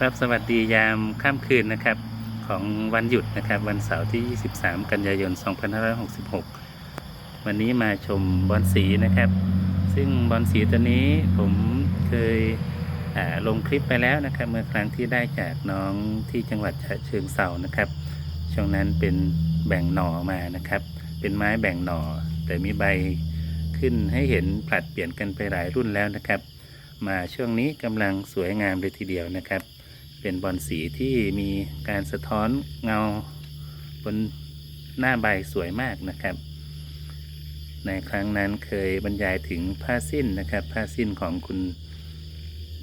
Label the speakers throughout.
Speaker 1: ครับสวัสดียามค่ำคืนนะครับของวันหยุดนะครับ วันเสาร์ที่ 23 กันยายน 2566 วันนี้มาชมบอลสีนะครับ ซึ่งบอลสีตัวนี้ผมเคยลงคลิปไปแล้วนะครับ เมื่อครั้งที่ได้จากน้องที่จังหวัดฉะเชิงเซานะครับ ช่วงนั้นเป็นแบ่งหน่อมานะครับ เป็นไม้แบ่งหน่อ แต่มีใบขึ้นให้เห็นผลัดเปลี่ยนกันไปหลายรุ่นแล้วนะครับ มาช่วงนี้กำลังสวยงามเลยทีเดียวนะครับ เป็นบอลสีที่มีการสะท้อนเงาบนหน้าใบสวยมากนะครับ ในครั้งนั้นเคยบรรยายถึงผ้าสิ้นนะครับ ผ้าสิ้นของคุณ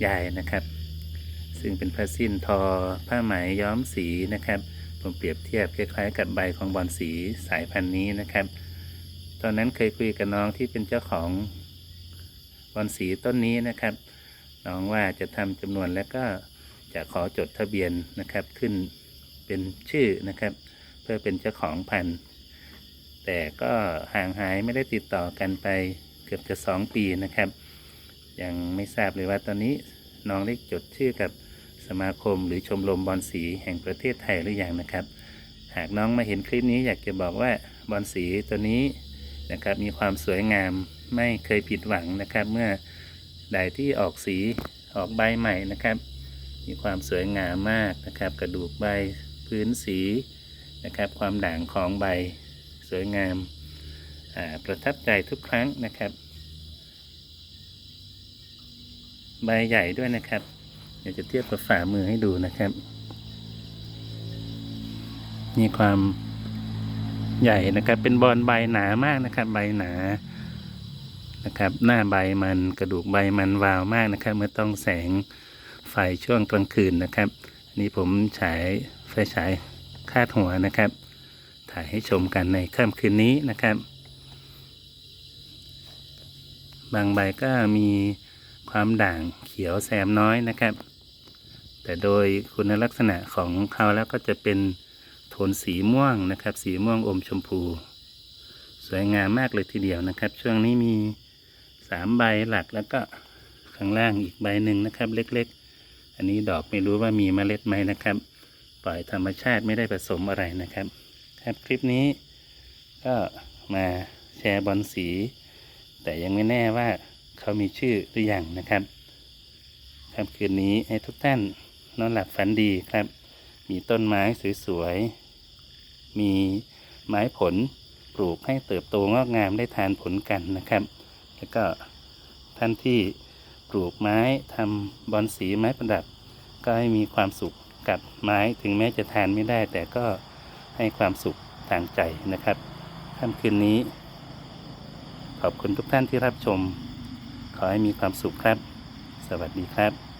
Speaker 1: ยายนะครับ ซึ่งเป็นผ้าสิ้นทอผ้าไหมย้อมสีนะครับ ผมเปรียบเทียบคล้ายๆ กับใบของบอลสีสายพันธุ์นี้นะครับ ตอนนั้นเคยคุยกับน้องที่เป็นเจ้าของบอลสีต้นนี้นะครับ น้องว่าจะทำจำนวนแล้วก็ จะขอจดทะเบียนนะครับขึ้นเป็นชื่อนะครับ เพื่อเป็นเจ้าของพันธุ์แต่ก็ห่างหายไม่ได้ติดต่อกันไปเกือบจะสองปีนะครับ ยังไม่ทราบเลยว่าตอนนี้น้องได้จดชื่อกับสมาคมหรือชมรมบอลสีแห่งประเทศไทยหรือยังนะครับ หากน้องมาเห็นคลิปนี้อยากจะบอกว่าบอลสีตัวนี้นะครับมีความสวยงามไม่เคยผิดหวังนะครับ เมื่อใดที่ออกสีออกใบใหม่นะครับ มีความสวยงามมากนะครับ กระดูกใบพื้นสีนะครับ ความด่างของใบสวยงามาประทับใจทุกครั้งนะครับ ใบใหญ่ด้วยนะครับ เดี๋ยวจะเทียบกับฝ่ามือให้ดูนะครับ มีความใหญ่นะครับ เป็นบอลใบหนามากนะครับ ใบหนานะครับ หน้าใบมันกระดูกใบมันวาวมากนะครับ เมื่อต้องแสง ไฟช่วงกลางคืนนะครับอันนี้ผมฉายไฟฉายคาดหัวนะครับ ถ่ายให้ชมกันในค่ำคืนนี้นะครับ บางใบก็มีความด่างเขียวแซมน้อยนะครับ แต่โดยคุณลักษณะของเขาแล้วก็จะเป็นโทนสีม่วงนะครับ สีม่วงอมชมพู สวยงามมากเลยทีเดียวนะครับ ช่วงนี้มีสามใบหลักแล้วก็ข้างล่างอีกใบหนึ่งนะครับ เล็กๆ อันนี้ดอกไม่รู้ว่ามีเมล็ดไหมนะครับ ปล่อยธรรมชาติไม่ได้ผสมอะไรนะครับ ครับคลิปนี้ก็มาแชร์บอลสี แต่ยังไม่แน่ว่าเขามีชื่อหรือยังนะครับค่ำคืนนี้ให้ทุกท่านนอนหลับฝันดีครับ มีต้นไม้สวยๆ มีไม้ผลปลูกให้เติบโตงอกงามได้ทานผลกันนะครับ แล้วก็ท่านที่ ปลูกไม้ทำบอนสีไม้ประดับ ก็ให้มีความสุขกับไม้ถึงแม้จะทานไม่ได้ แต่ก็ให้ความสุขทางใจนะครับค่ำคืนนี้ ขอบคุณทุกท่านที่รับชม ขอให้มีความสุขครับ สวัสดีครับ